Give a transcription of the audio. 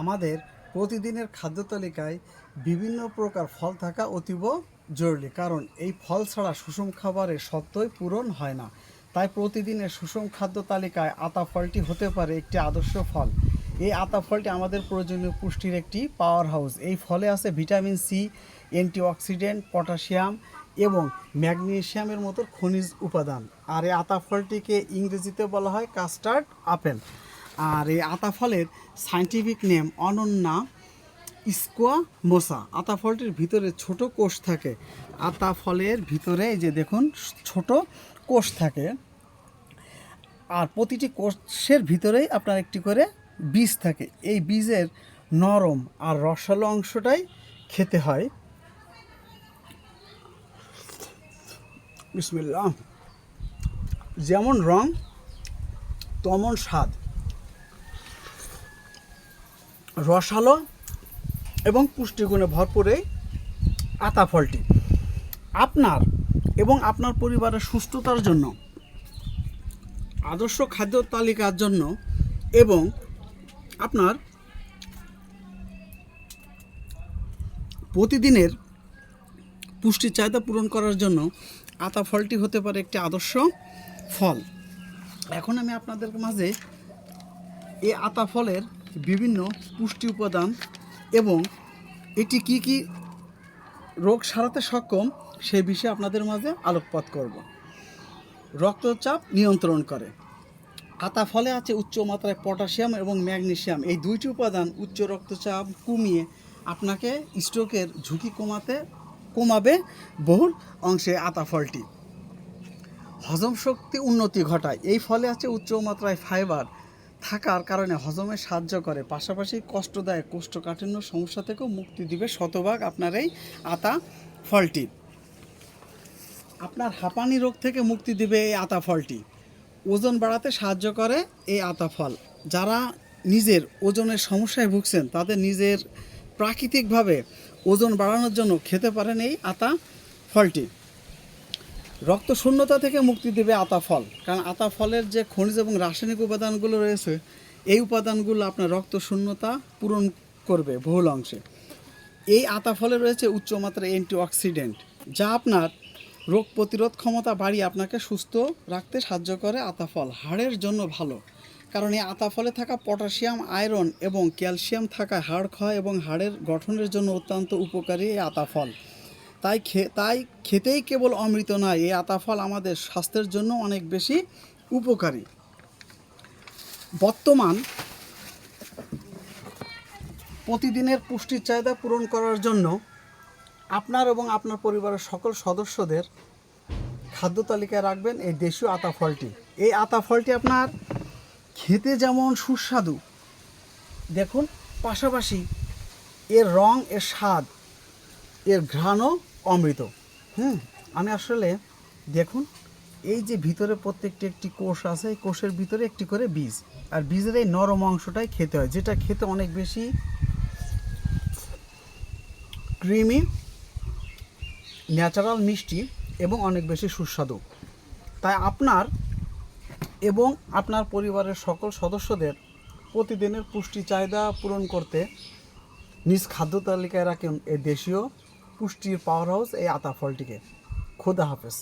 আমাদের প্রতিদিনের খাদ্য তালিকায় বিভিন্ন প্রকার ফল থাকা অতীব জরুরি। কারণ এই ফল ছাড়া সুষম খাবারের সত্যই পূরণ হয় না। তাই প্রতিদিনের সুষম খাদ্য তালিকায় আতা ফলটি হতে পারে একটি আদর্শ ফল। এই আতা ফলটি আমাদের প্রয়োজনীয় পুষ্টির একটি পাওয়ার হাউস এই ফলে আছে ভিটামিন সি, অ্যান্টিঅক্সিডেন্ট, পটাশিয়াম এবং ম্যাগনেসিয়ামের মতো খনিজ উপাদান। আর এই আতা ফলটিকে ইংরেজিতে বলা হয় কাস্টার্ড আপেল। আর এই আতা ফলের সাইন্টিফিক নেম অনন্যা স্কোয়া মোসা। আতা ফলটির ভিতরে ছোট কোষ থাকে। আতা ফলের ভিতরে এই যে দেখুন, ছোট কোষ থাকে। আর প্রতিটি কোষের ভিতরেই আপনার একটি করে বীজ থাকে। এই বীজের নরম আর রসালো অংশটাই খেতে হয়। বিসমিল্লাহ। যেমন রং, তেমন স্বাদ। রসালো এবং পুষ্টিগুণে ভরপুর এই আতা ফলটি। আপনার এবং আপনার পরিবারের সুস্থতার জন্য, আদর্শ খাদ্য তালিকার জন্য এবং আপনার প্রতিদিনের পুষ্টির চাহিদা পূরণ করার জন্য আতা ফলটি হতে পারে একটি আদর্শ ফল। এখন আমি আপনাদের মাঝে এই আতা ফলের বিভিন্ন পুষ্টি উপাদান এবং এটি কি কি রোগ সারাতে সক্ষম, সে বিষয়ে আপনাদের মাঝে আলোকপাত করব। রক্তচাপ নিয়ন্ত্রণ করে। আতা ফলে আছে উচ্চ মাত্রায় পটাশিয়াম এবং ম্যাগনেসিয়াম এই দুইটি উপাদান উচ্চ রক্তচাপ কমিয়ে আপনাকে স্ট্রোকের ঝুঁকি কমাতে, কমাবে বহুল অংশে আতা ফলটি। হজম শক্তি উন্নতি ঘটায়। এই ফলে আছে উচ্চ মাত্রায় ফাইবার থাকার কারণে হজমে সাহায্য করে। পাশাপাশি কষ্টদায়ক কোষ্ঠকাঠিন্য সমস্যা থেকেও মুক্তি দিবে শতভাগ আপনার এই আতা ফলটি। আপনার হাঁপানি রোগ থেকে মুক্তি দিবে এই আতা ফলটি। ওজন বাড়াতে সাহায্য করে এই আতা ফল। যারা নিজের ওজনের সমস্যায় ভুগছেন, তাদের নিজের প্রাকৃতিকভাবে ওজন বাড়ানোর জন্য খেতে পারেন এই আতা ফলটি। রক্ত শূন্যতা থেকে মুক্তি দেবে আতা ফল কারণ আতা ফলের যে খনিজ এবং রাসায়নিক উপাদানগুলো রয়েছে, এই উপাদানগুলো আপনার রক্ত শূন্যতা পূরণ করবে বহুল অংশে। এই আতা ফলে রয়েছে উচ্চমাত্রার অ্যান্টিঅক্সিডেন্ট, যা আপনার রোগ প্রতিরোধ ক্ষমতা বাড়িয়ে আপনাকে সুস্থ রাখতে সাহায্য করে আতা ফল হাড়ের জন্য ভালো। কারণ এই আতা ফলে থাকা পটাশিয়াম, আয়রন এবং ক্যালসিয়াম থাকা হাড় ক্ষয় এবং হাড়ের গঠনের জন্য অত্যন্ত উপকারী এই আতা ফল তাই খে, তাই খেতেই কেবল অমৃত নয়, এই আতা ফল আমাদের স্বাস্থ্যের জন্য অনেক বেশি উপকারী। বর্তমান প্রতিদিনের পুষ্টির চাহিদা পূরণ করার জন্য আপনার এবং আপনার পরিবারের সকল সদস্যদের খাদ্য তালিকায় রাখবেন এই দেশীয় আতা ফলটি। এই আতা ফলটি আপনার খেতে যেমন সুস্বাদু, দেখুন, পাশাপাশি এর রং, এর স্বাদ, এর ঘ্রাণও অমৃত। হুম, আমি আসলে, দেখুন, এই যে ভিতরে প্রত্যেকটি একটি কোষ আছে, এই কোষের ভিতরে একটি করে বীজ। আর বীজের এই নরম অংশটাই খেতে হয়, যেটা খেতে অনেক বেশি ক্রিমি, ন্যাচারাল, মিষ্টি এবং অনেক বেশি সুস্বাদু। তাই আপনার এবং আপনার পরিবারের সকল সদস্যদের প্রতিদিনের পুষ্টি চাহিদা পূরণ করতে নিজ খাদ্য তালিকায় রাখেন এই দেশীয় পুষ্টির পাওয়ার হাউস এই আতা ফলটিকে খোদা হাফেজ।